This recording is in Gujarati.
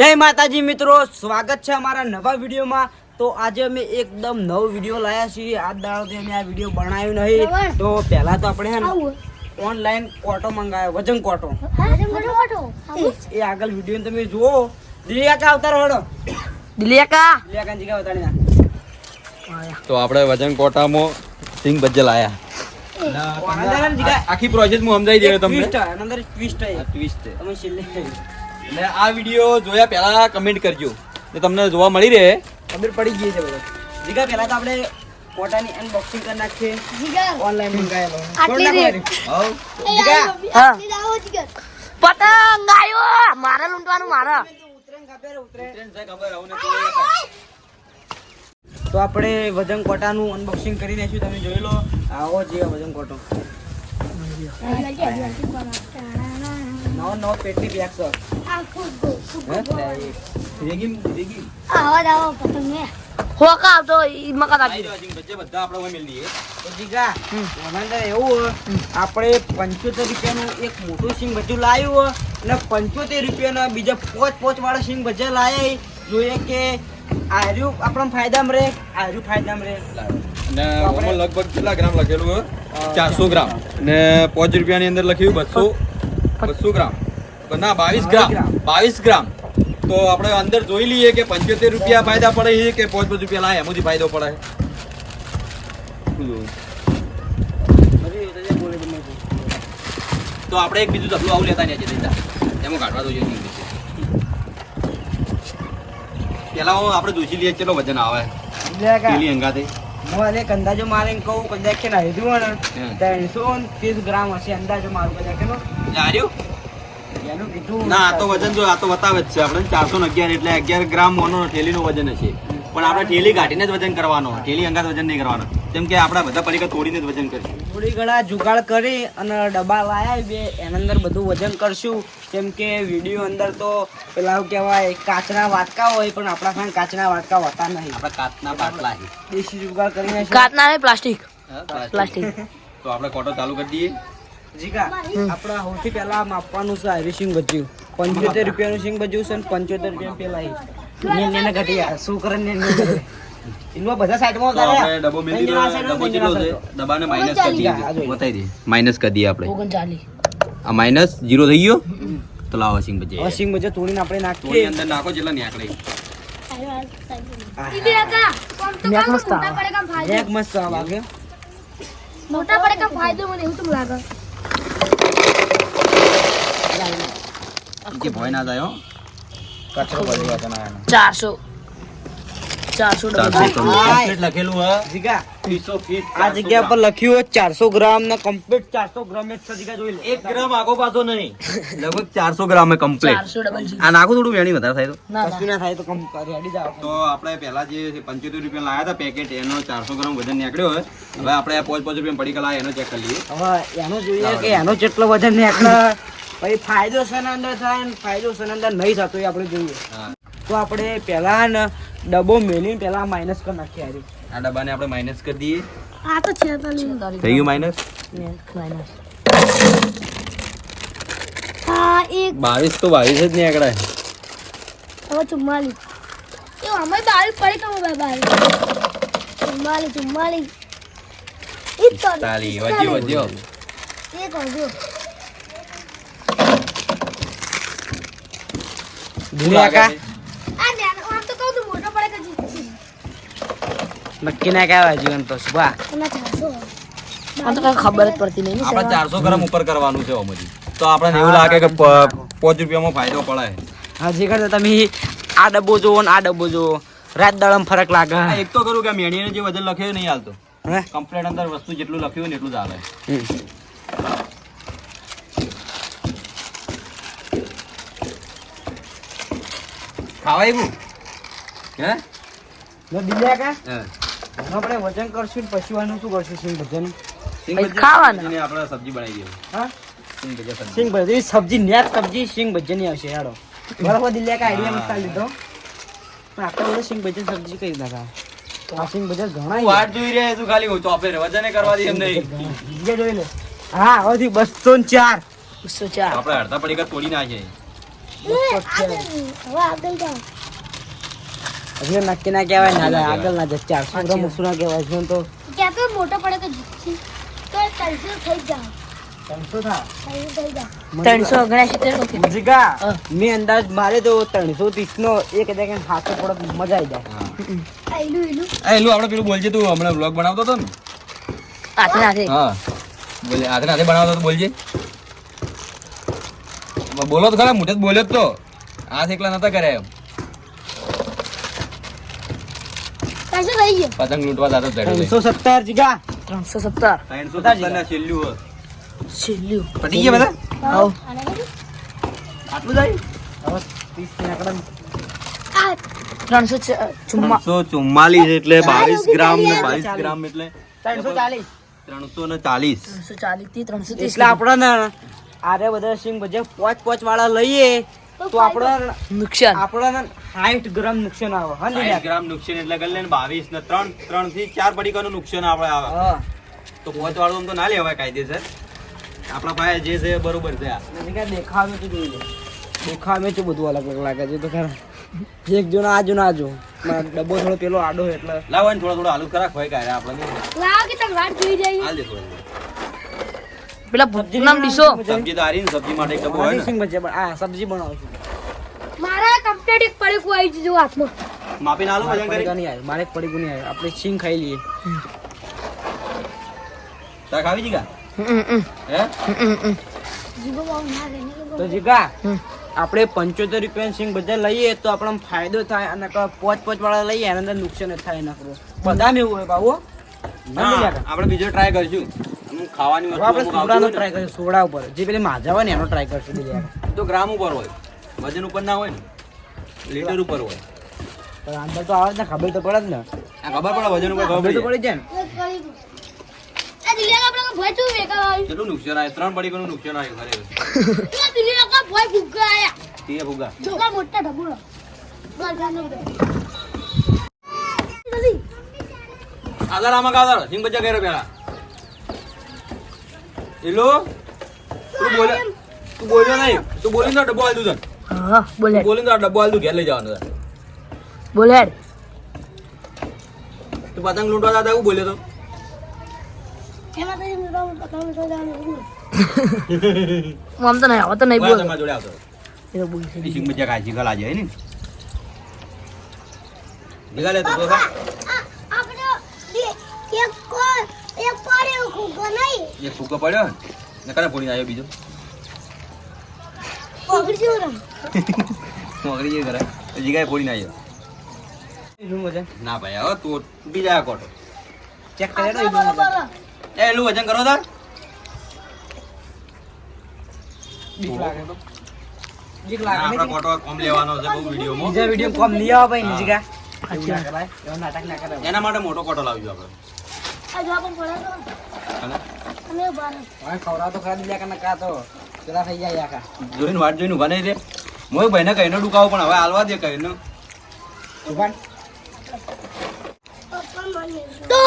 જય માતાજી મિત્રો સ્વાગત છે અમારા નવા વિડીયોમાં. તો આજે અમે એકદમ નવો વીડિયો લાયા છીએ. આજ દાડોથી અમે આ વીડિયો બનાવ્યો નહીં. તો પહેલા તો આપણે ઓનલાઈન કોટો મંગાવ્યો વજન કોટો એ આગળ વીડિયો તમે જુઓ. દિલિયાકા અવતાર હડો? દિલિયાકા દિલિયાકાજી કા અવતારી ના તો આપણે વજન કોટામાં સિંગ બજ્જલ આયા. આખી પ્રોજેક્ટ હું સમજાવી દઉં તમને. ટ્વિસ્ટ ટ્વિસ્ટ આ છે. તમે છેલ્લે એટલે આ વીડિયો જોયા પહેલા કમેન્ટ કરજો. તો તમને જોવા મળી રહે. ખબર પડી ગઈ છે બધો. જીગા પહેલા તો આપણે કોટાની અનબોક્સિંગ કરી નાખીએ. ઓનલાઈન મંગાયેલો આટલી હવ. જીગા હા. પતંગ આવ્યો. મારે લૂંટવાનું મારે. તો આપણે વજન કોટાનું અનબોક્સિંગ કરી નાખ્યું. તમે જોઈ લો. આવો જે વજન કોટો. નવો નવો પેટની બેગ છે રેગીમ રેગીમ. હોકા આવતો પતંગ બધા આપણે મેલ તો જીગા એમાં એવું હોય, આપણે પંચોતેર રૂપિયાનું એક મોટું સિંગ ભજ્જું લાવ્યું હોય અને પંચોતેર રૂપિયાના બીજા પોચ પોચ વાળા સિંગ ભજ્જા લાયા જોઈએ કે આર્યું આપણા ફાયદામાં રહે આર્યું ફાયદામાં રહે ને લગભગ કેટલા ગ્રામ લખેલું હોય? ચારસો ગ્રામ. ને પાંચ રૂપિયાની અંદર લખ્યું બસો. બસો ગ્રામ. ના બાવીસ ગ્રામ. બાવીસ ગ્રામ. તો આપણે અંદર જોઈ લઈએ કે પંચોતેર રૂપિયા ફાયદા પડે છે કે પાંચ પાંચ રૂપિયા લાય એમાંથી ફાયદો પડે તો આપણે એક બીજું તબલું આવું લેતા નહીં આજે એમાં કાઢવા દો જોઈએ પેલા હું આપણે દોશી લઈએ ચલો વજન આવે? પેલી અંગાતે મારે એક અંદાજો મારે કહું કદાચ કે ના ને ત્રણસો ત્રીસ ગ્રામ હશે અંદાજો મારું કદાચ કે નો. આર્યું એનું કીધું ના આ તો વજન જો આ તો બતાવે જ છે આપણે. ચારસો ને અગિયાર એટલે અગિયાર ગ્રામ મોનો ઠેલીનું વજન હશે પણ આપણે ઠેલી કાઢીને જ વજન કરવાનો. ઠેલી અંગાત વજન નહીં કરવાનો. કેમ કે આપણે બધા પરીકા તોડીને જ વજન કરશું. થોડી ઘણા જુગાડ કરી અને ડબ્બા લાયા બે. એના અંદર બધું વજન કરશું. કેમ કે વીડિયો અંદર તો પેલા શું કહેવાય કાચના વાટકા હોય પણ આપણા પાસે કાચના વાટકા હોતા નહીં. આપણા કાચના દેશી જુગાડ કરીને કાચના પ્લાસ્ટિક. પ્લાસ્ટિક. તો આપણે કોટો ચાલુ કરી દઈએ. જીગા આપણા સૌથી પહેલા માપવાનું છે હારી સિંગ બચ્યું પંચોતેર રૂપિયાનું સિંગ બચ્યું છે ને પંચોતેર રૂપિયા પેલા. ને ને ને શું કરે ને ને ને. બધા સાઈડમાં. આપણે કેટલો છે કરી આ કરી દઈએ આપણે. માઇનસ જીરો થઈ ગયો? તો લાવો સિંગ બજે સિંગ બચ્ચું તોડીને આપણે નાખીએ. અંદર નાખો જેટલા મસ્ત એક મસ્ત આ મોટા પડે કામ ફાયદો મને એવું તો લાગે કે ભોય ના જાય હો કચરો ગયો તને આનો. ચારસો ચારસો ચારસો ડબલ તો complete લખેલું હે? જીગા. 300 ફીટ આ જગ્યા પર લખ્યું હોય ચારસો ગ્રામ ને કમ્પ્લીટ ચારસો ગ્રામ જ છે જીગા જોઈ લે. એક ગ્રામ આગો પાછો નહીં. લગભગ ચારસો ગ્રામ કમ્પ્લીટ ચારસો ડબલ જી. આ નાખું થોડું વેણી વધારે થાય તો. કશું ના. ના થાય તો કમ રેડી જાવ તો આપણે પહેલા જે પંચોતેર રૂપિયા લાયા હતા પેકેટ એનો ચારસો ગ્રામ વજન નીકળ્યો હોય. હવે આપણે પાંચ પાંચ રૂપિયા પડી લાયા એનો ચેક કરી લઈએ. હવે એનો જોઈએ કે એનો જેટલો વજન નીકળે પછી ફાયદો સન અંદર થાય ફાયદો સન અંદર નહીં થતો એ આપણે જોઈએ. તો આપણે પહેલા ને ડબ્બો મેલીને પેલા માઇનસ કરી નાખીએ હારી. આ ડબ્બાને આપણે માઇનસ કરી દઈએ. આ તો છે થઈ ગયું માઇનસ માઇનસ હા એક. બાવીસ તો બાવીસ જ નીકળે હવે ચુમ્માલીસ. એ અમે બાવીસ પડી તો ભાઈ બાવીસ. ચુમ્માલીસ ચુમ્માલીસ. ઈ તો તાલી વધ્યો વધ્યો. એક હજુ કાકા આ નાનો આમ તો કહું તું મોટો પડે કે જીતશે નક્કી ના કહેવાય જીવન તો સુભા આ તો કઈ ખબર જ પડતી નહીં આપણે ચારસો ગ્રામ ઉપર કરવાનું છે ઓમાંથી તો આપણને એવું લાગે કે પાંચ રૂપિયામાં ફાયદો પડે. હા જે કરતા તમે આ ડબ્બો જોવો ને આ ડબ્બો જોવો રાત દાડમ ફરક લાગે. એક તો કરું કે મેણીને જે વજન લખ્યું નહીં હાલતો. હે? કમ્પ્લેટ અંદર વસ્તુ જેટલું લખ્યું ને એટલું જ આવે ખાવાય એવું હે? બીજા કા? હે. આપણે વજન કરશું ને પછી આનું શું કરશું? સિંગ ભજન ભજીયા આપણે સબ્જી બનાવી દઈએ હા? સિંગ ભજન સબ્જી. નેક સબ્જી સિંગ ભજનની આવશે યાડો બરાબર દિલ્યા કા આઈડિયા મસ્ત લીધો પણ આપણે બધું સિંગ ભજન સબ્જી કઈ નાખા. આ સિંગ ભજન ઘણા વાટ જોઈ રહ્યા તું ખાલી ચોપે રે વજને કરવા દે એમ નહીં. બીજા જોઈ લે. હા હવેથી બસો ને ચાર. બસો ચાર. આપણે અડધા પડીકા તોડી નાખીએ. બસો ચાર. હવે આગળ જાઓ. હજુ નક્કી ના કહેવાય ના જાય, આગળ ના જાય ચારસો ગ્રામ ઓછું ના કહેવાય હજુ તો. ક્યાં તો મોટો પડે તો જીતશે. તો ત્રણસો થઈ ત્રણસો ઓગણસિત્તેર. મેં અંદાજ મારે તો ત્રણસો ત્રીસ નો એક સેકન્ડ હાથે મજા આવી જાય. આ એલું આપણે પેલું બોલજે તું હમણાં બ્લોગ બનાવતો હતો ને. હાથે હાથે. હા. બોલે હાથે હાથે બનાવતો તો બોલજે. બોલો તો ખરા મોટે જ બોલ્યો જ તો. હાથ એકલા નતા કર્યા એમ. ત્રણસો થઈ ગયો. પતંગ લૂંટવા જતો ત્રણસો સત્તર જીગા. ત્રણસો સત્તર. ત્રણસો સત્તર છેલ્લું ગયા બધા? આટલું જાય? હવે ત્રીસ આ ત્રણસો ત્રણસો ચુમ્માલીસ એટલે બાવીસ ગ્રામ ને બાવીસ ગ્રામ એટલે ત્રણસો ચાલીસ. ત્રણસો ને ચાલીસ. ત્રણસો ચાલીસથી ત્રણસો ત્રીસ એટલે આપણને આરે બધા સિંગ ભજે પોચ પોચ વાળા લઈએ. તો આપણા નુકસાન. આપણને સાઠ ગ્રામ નુકસાન આવે હા ને સાઠ ગ્રામ નુકસાન એટલે કરી લે ને બાવીસ ને ત્રણ ત્રણથી ચાર પડીકાનું નુકસાન આપણે આવે. હા. તો પોચ વાળું તો ના લેવાય કાયદેસર આપણા પાસે જે છે બરોબર છે આ. દેખાવે તો જોઈ લે. દેખાવે તો બધું અલગ અલગ લાગે છે તો ખરા. એક જો આ જો ના આજો મારો ડબ્બો થોડો પેલો આડો એટલે. લાવો ને થોડો થોડો આલુ ખરાક હોય કાય આપણે લાવો કે તમે વાત જોઈ જાય હાલ દે થોડો પેલા ભૂતનામ ડીશો. સબ્જી તો ને સબ્જી માટે એક ડબ્બો હોય ને. સિંગ ભજે આ સબ્જી બનાવું છું. મારા કમ્પ્લીટ એક પડીકું આવી જજો હાથમાં. આલુ મારે વજન કરી. નહીં આવે મારે એક પડીકું નહીં આવે. આપણે સિંગ ખાઈ લઈએ. તા ખાવી જી કા હમ, હમ, હે? હમ, હમ. જીગો બહુ ના રહે તો જીગા આપણે પંચોતેર રૂપિયા સિંગ બધા લઈએ તો આપણને ફાયદો થાય અને પોચ પોચ વાળા લઈએ એના અંદર નુકસાન થાય નકરું બદામ એવું હોય બાબુ આપણે બીજો ટ્રાય કરશું. ખાવાની વસ્તુ આપણે સોડાનો ટ્રાય કરીશું સોડા ઉપર. જે પેલી માજા હોય ને એનો ટ્રાય કરશું બીજા તો ગ્રામ ઉપર હોય. વજન ઉપર ના હોય ને. લીટર ઉપર હોય. પણ અંદર તો આવે જ ને ખબર તો પડે જ ને. આ ખબર પડે વજન ઉપર ખબર તો પડી જાય ને. આવ્યું કેટલું નુકસાન આવે ત્રણ પડીકોનું નુકસાન આવ્યું ખરેખર તે મોટા ઢબુડો. આધાર આમાં કાધાર સિંગ બચ્ચા કર્યો પેલા એલો તું બોલે તું બોલ્યો નહીં. તું બોલીને તો ડબ્બો આલ તને. હા બોલે. તું બોલીને તો ડબ્બો આલ દઉં ઘેર લઈ જવાનો તારે. બોલે. હેડ. તું પતંગ લૂંટવા જતા એવું બોલ્યો તો. એમાં તો નહીં હવે તો નહીં બોલા બોલ તમારા જોડે આવતો. એ તો બોલશે એ સિંગ બચ્ચા ખાય શીખા ને? ભેગા લે તો આપણે એક કો- એક પડ્યો ફૂગો નહીં. એક ફૂકો પડ્યો ને? કને ફોડી આવ્યો બીજો? પકડજો રમ. મોગરી જે કરે જીગાય ફોડી ના આવ્યો. શું વજન? ના ભાઈ હવે તો બીજા કોટો. ચેક કરે તો એ એલું વજન કરો તાર. બીક લાગે તો. બીક લાગે આપણા કોટો કોમ લેવાનો છે બહુ વિડીયોમાં બીજા વીડિયો કોમ લઈ આવે ભાઈ જીગા એવો નાટક ના એના માટે મોટો કોટો લાવજો આપણે. જોઈને વાટ જોઈને ઊભા નહીં રે. મોય ભાઈને કહીને ડુકાવો પણ હવે હાલવા દે કહીને. ઊભા તો